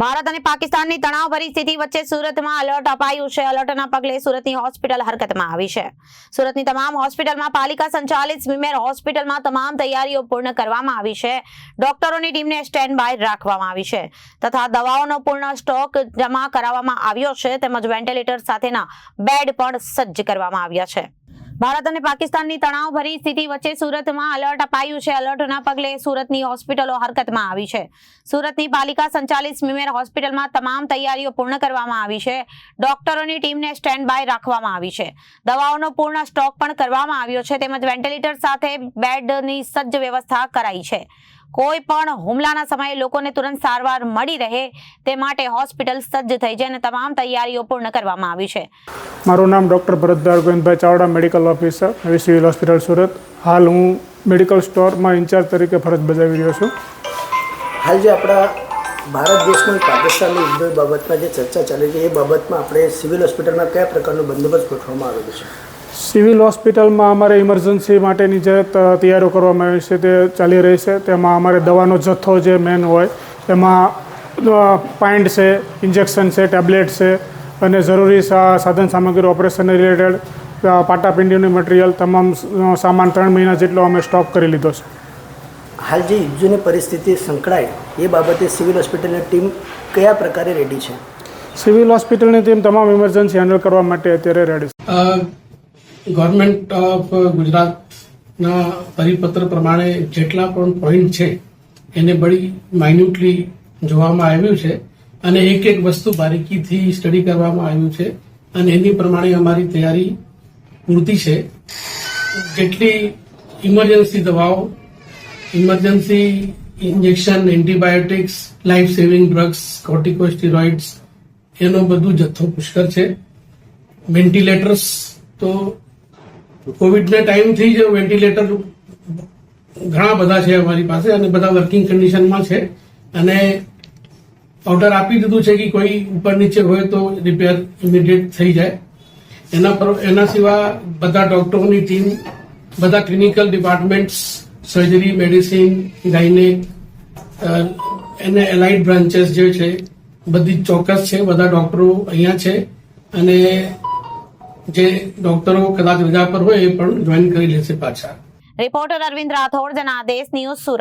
ભારત અને પાકિસ્તાનની તણાવભરી સ્થિતિ વચ્ચે સુરતમાં અલર્ટ અપાયું છે. અલર્ટના પગલે સુરતની હોસ્પિટલ હરકતમાં આવી છે. સુરતની તમામ હોસ્પિટલમાં પાલિકા સંચાલિત સ્વિમેર હોસ્પિટલમાં તમામ તૈયારીઓ પૂર્ણ કરવામાં આવી છે. ડોક્ટરોની ટીમને સ્ટેન્ડ બાય રાખવામાં આવી છે તથા દવાઓનો પૂર્ણ સ્ટોક જમા કરાવવામાં આવ્યો છે. તેમજ વેન્ટિલેટર સાથેના બેડ પણ સજ્જ કરવામાં આવ્યા છે. ભારત અને પાકિસ્તાનની તણાવભરી સ્થિતિ વચ્ચે સુરતમાં અલર્ટ અપાયું છે. અલર્ટના પગલે સુરતની હોસ્પિટલો હરકતમાં આવી છે. સુરતની પાલિકા સંચાલિત સ્મીમેર હોસ્પિટલમાં તમામ તૈયારીઓ પૂર્ણ કરવામાં આવી છે. ડોક્ટરોની ટીમને સ્ટેન્ડ બાય રાખવામાં આવી છે. દવાઓનો પૂર્ણ સ્ટોક પણ કરવામાં આવ્યો છે. તેમજ વેન્ટિલેટર સાથે બેડની સજ્જ વ્યવસ્થા કરાઈ છે. કોઈ પણ હુમલાના સમયે લોકોને તુરંત સારવાર મળી રહે તે માટે હોસ્પિટલ સજ્જ થઈ છે અને તમામ તૈયારીઓ પૂર્ણ કરવામાં આવી છે. મારું નામ doctor Bharatdar Govindbhai Chavda medical officer નવી સિવિલ હોસ્પિટલ સુરત. હાલ હું મેડિકલ સ્ટોરમાં ઇન્ચાર્જ તરીકે ફરજ બજાવી રહ્યો છું. હાલ જે આપણા ભારત દેશમાં પાકિસ્તાનની યુદ્ધ બાબતમાં જે ચર્ચા ચાલી છે એ બાબતમાં આપણે સિવિલ હોસ્પિટલમાં કયા પ્રકારનો બંદોબસ્ત ગોઠવવામાં આવેલો છે? સિવિલ હોસ્પિટલમાં અમારે ઇમરજન્સી માટેની જે તૈયારીઓ કરવામાં આવી છે તે ચાલી રહી છે. તેમાં અમારે દવાનો જથ્થો જે મેન હોય એમાં પાઇન્ટ છે ઇન્જેક્શન છે ટેબ્લેટ છે અને જરૂરી સા- સાધન સામગ્રી ઓપરેશન રિલેટેડ પાટાપિંડીનું મટીરિયલ તમામ સામાન ત્રણ મહિના જેટલો અમે સ્ટોક કરી લીધો છે. હાલ જે યુદ્ધની પરિસ્થિતિ સંકળાય એ બાબતે સિવિલ હોસ્પિટલની ટીમ કયા પ્રકારે રેડી છે? સિવિલ હોસ્પિટલની ટીમ તમામ ઇમરજન્સી હેન્ડલ કરવા માટે અત્યારે રેડી છે. ગવર્મેન્ટ ઓફ ગુજરાતના પરિપત્ર પ્રમાણે જેટલા પણ પોઈન્ટ છે, એને બળી માઇન્યુટલી જોવામાં આવ્યું છે અને એક એક વસ્તુ બારીકીથી સ્ટડી કરવામાં આવ્યું છે અને એની પ્રમાણે અમારી તૈયારી પૂરતી છે. જેટલી ઇમરજન્સી દવાઓ emergency injection antibiotics life saving drugs corticosteroids એનો બધું જથ્થો પુષ્કળ છે. વેન્ટિલેટર્સ તો કોવિડના ટાઈમથી જ વેન્ટિલેટર ઘણા બધા છે અમારી પાસે અને બધા વર્કિંગ કન્ડિશનમાં છે. અને ઓર્ડર આપી દીધું છે કે કોઈ ઉપર નીચે હોય તો રિપેર ઇમિડિયેટ થઈ જાય. એના પર, એના સિવાય બધા ડોક્ટરોની ટીમ બધા clinical departments surgery medicine gynaec એને એલાઇડ બ્રાન્ચેસ જે છે, બધી ચોક્કસ છે, બધા ડોક્ટરો અહીંયા છે. અને જે ડોક્ટરો કદાચ રજા પર હોય એ પણ જોઈન કરી લેશે પાછા. Reporter Arvind Rathod, Janadesh news Surat.